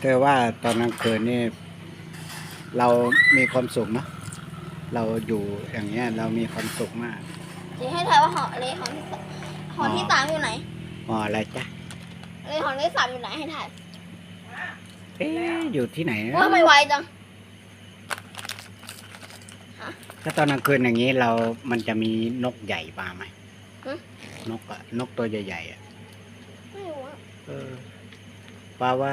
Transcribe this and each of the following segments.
เธอว่าตอนกลางคืนนี่เรามีความสุขเนอะเราอยู่อย่างเงี้ยเรามีความสุขมากเจ๊ให้ถ่ายว่าหอเลยหอที่สามหอที่สามอยู่ไหนอ๋ออะไรจ๊ะเลยหอที่สามอยู่ไหนให้ถ่ายเอ๊ะอยู่ที่ไหนนะว่าไม่ไวจังถ้าตอนกลางคืนอย่างนี้เรา มันจะมีนกใหญ่มาไหมนกอะนกตัวใหญ่ๆอะไม่รู้อะเออป้าว่า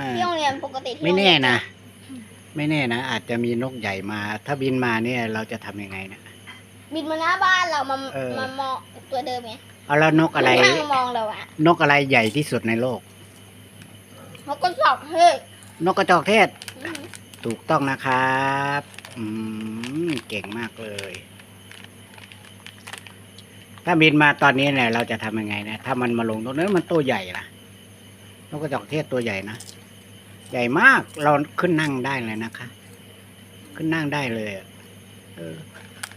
น่าที่โรงเรียนปกติที่ไม่แน่โรงเรียนะ ไม่แน่นะ อาจจะมีนกใหญ่มา ถ้าบินมาเนี่ยเราจะทำยังไงนะ บินมาหน้าบ้านเรามาเออ มามองตัวเดิมไงเอาแล้วนกอะไร มันนั่งมองเราอะนกอะไรใหญ่ที่สุดในโลก เขาก็สอบเฮ้ยนกกระจอกเทศ อื้อหือถูกต้องนะครับ อืม เก่งมากเลย ถ้าบินมาตอนนี้เนี่ยเราจะทำยังไงนะ ถ้ามันมาลงตรงนั้นมันตัวใหญ่นะนกกระจอกเทศตัวใหญ่นะ ใหญ่มาก เราขึ้นนั่งได้เลยนะคะ ขึ้นนั่งได้เลยอะเออ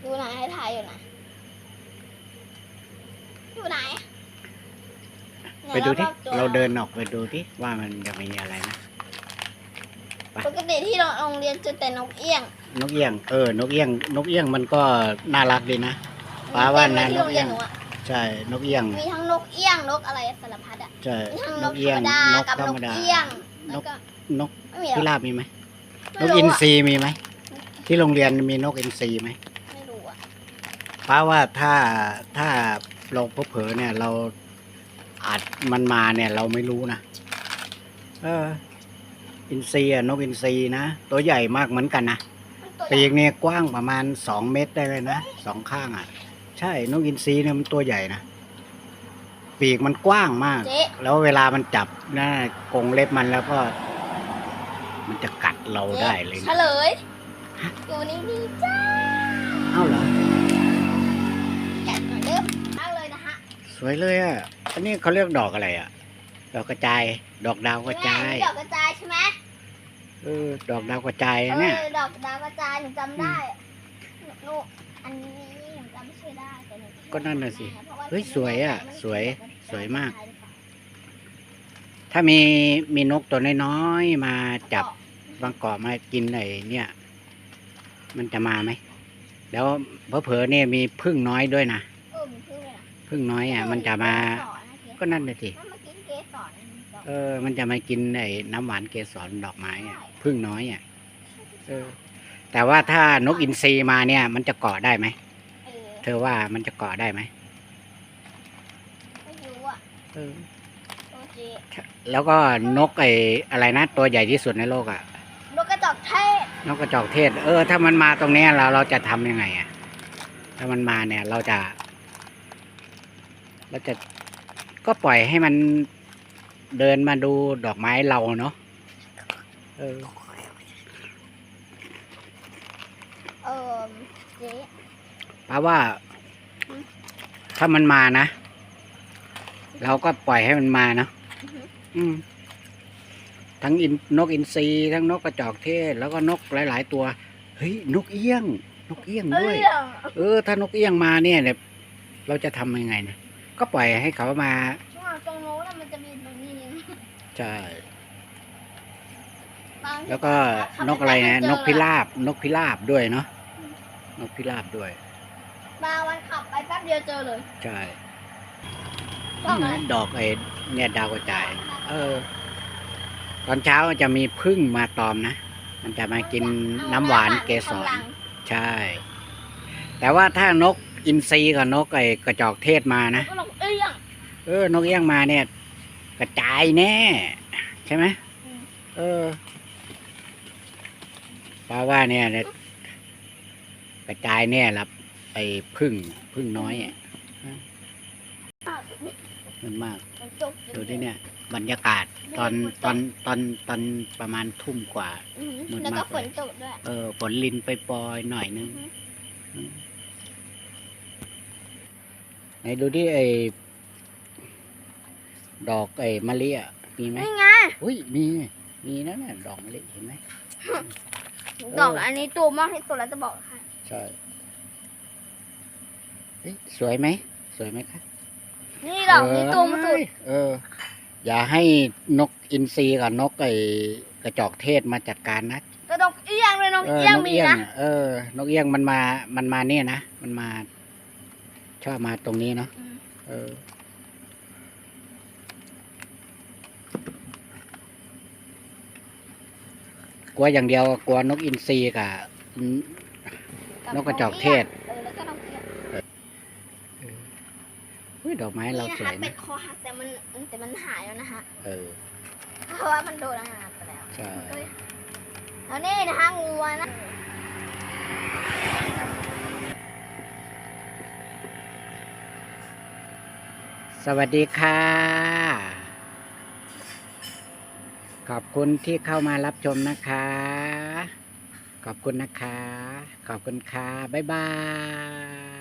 อยู่ไหนให้ถ่ายอยู่ไหนอยู่ไหนไปดูที่อบๆตัวเราเดินออกไปดูที่ว่ามันจะมีอะไรนะปกติที่โรงเรียนเจอแต่นกเอี้ยง นกเอี้ยง เออ นกเอี้ยง นกเอี้ยงมันก็น่ารักดีนะป้าว่าเต็มเลยนะที่โรงเรียนหนูอะใช่ นกเอี้ยง มีทั้งนกเอี้ยง นกอะไรสารพัดอะใช่มีทั้งนนกกธรเอี้ยรงมดานกกับธรนรกมดาเอี้ยงแล้วก็ นกไม่มีหรพิอกราบมีไหมไม่นกรู้อินอะทรีมีไหมที่โรงเรียนมีนกอินทรีไหมไม่รู้อะป้าว่าถ้าถ้าเราพบเผลอเนี่ย เราอาจมันมาเนี่ย เราไม่รู้นะเออ อินทรีอะนกอินทรีนะตัวใหญ่มากเหมือนกันนะ มันตัวปีกเนี่ยกว้างประมาณสองเมตรได้เลยนะสองข้างอะ ใช่นกอินทรีเนี่ยมันตัวใหญ่นะปีกมันกว้างมาก เจ๊แล้วเวลามันจับนะกรงเล็บมันแล้วก็ มันจะกัดเราได้เลยเฉนะ ลยอยู่นี่นี่จ้าเอ้าเหรอ แกะหน่อยเริ่มมากเลยนะฮะสวยเลยอะ อันนี้เขาเรียกดอกอะไรอะ ดอกกระจาย ดอกดาวกระจายแม่นี่ดอกกระจายใช่ไหมเออ ดอกดาวกระจายเอนะเนี่ย อดอกดาวกระจายหนูจำได้หนูอันนี้หนูจำไม่ชื่อได้แต่หนูก็นั่นน่ะสิเพราะว่าเฮ้ยสวยอะมันสวยมันสวยมากดอกระจยหรือเปล่าถ้ามีมีนกตัวน้อยๆมาจับ บางเกาะมากินไอ้เนี่ย มันจะมาไหมแล้วเผลอๆเนี่ยมีพึ่งน้อยด้วยนะเออมันชื่ออะไรนะพึ่งน้อยอะ มันจะมา ก็นั่นเลยสิมันมากินเกสรดอกเออ มันจะมากินไอ้น้ำหวานเกสรดอกไม้อะพึ่งน้อยอะเออ แต่ว่าถ้านกอินทรีมาเนี่ย มันจะเกาะได้ไหมเออเธอว่ามันจะเกาะได้ไหมไม่รู้อะเออ โอเคแล้วก็นกไอ้อะไรนะตัวใหญ่ที่สุดในโลกอะนกกระจอก เทศนกกระจอกเทศ เออ ถ้ามันมาตรงเนี้ยเราเราจะทำยังไงอะถ้ามันมาเนี่ย เราจะ เราจะก็ปล่อยให้มันเดินมาดูดอกไม้เราเนาะเออเออเจ๊แปลว่า ถ้ามันมานะ เราก็ปล่อยให้มันมาเนาะอือหืออืม ทั้งอินนกอินทรีทั้งนกกระจอกเทศ แล้วก็นกหลาย ๆ ตัวเฮ้ยนกเอี้ยง นกเอี้ยงเอ้ด้วยยเออ ถ้านกเอี้ยงมาเนี่ยเนี่ยเราจะทำยังไงเนี่ยก็ปล่อยให้เขามาช่วงตรงโน้นน่ะมันจะมีตรงนี้นึงใช่บางทีแล้วก็ขับนกอะไรนะปม่เจนกพิราบ นกพิราบด้วยเนาะนกพิราบด้วยบางวันขับไปแป๊บเดียวเจอเลย ใช่ดอกอะไรดอกไอ้เนี่ยดาวกระจาย เออ ตอนเช้ามันจะมีพึ่งมาตอมนะ มันจะมากินน้ำหวานเกสรใช่ แต่ว่าถ้านกอินทรีกับนกไอ้กระจอกเทศมานะก็นกเอี้ยงเออนกเอี้ยงมาเนี่ย กระจายแน่ ใช่ไหมอืมเออเพราะว่าเนี่ยเนี่ยกระจายเนี่ยละไอ้พึ่งพึ่งน้อยอะ มันมากมันจบดูที่เนี่ย บรรยากาศตอนตอนตอนตอนประมาณทุ่มกว่าอือหือมืดแล้วก็มากฝเลย นตกด้วย เออฝนลินไปปลอยๆหน่อยนึงอือหือไหนดูที่ไอ้ดอกไอ้มะลิอะมีไหมนี่ไงอุ้ยมี มีนะเนี่ยดอกมะลิเห็นไหม ดอกอันนี้ตัวมากที่สุดแล้วจะบอกค่ะ ใช่เอ๊ะสวยไหม สวยไหมคะ นี่ดอกนี้ตัวมันสุด เออนอย่าให้นกอินทรีกับนกไอ้กระจอกเทศมาจัดการนะแต่นกเอี้ยงเลยนกเออเอี้ยงนกมีเอี้ยงนะอะเออ นกเอี้ยงมันมา มันมาเนี่ยนะ มันมา ชอบมาตรงนี้เนาะอืมเออ กลัวอย่างเดียวกลัวนกอินทรีกับอืมนกกระจอกเทศ เออแล้วก็นกเอี้ยง เฮ้ยดอกไม้เรานี่นะสวคะยเป็นะ ดคอหักแต่มันแต่มันหายแล้วนะคะ เออ เพราะว่ามันโดนอาหารไปแล้วใช่ก็เลยแล้วนี่นะคะงูนะสวัสดีค่ะ ขอบคุณที่เข้ามารับชมนะคะ ขอบคุณนะคะ ขอบคุณค่ะ บ๊ายบาย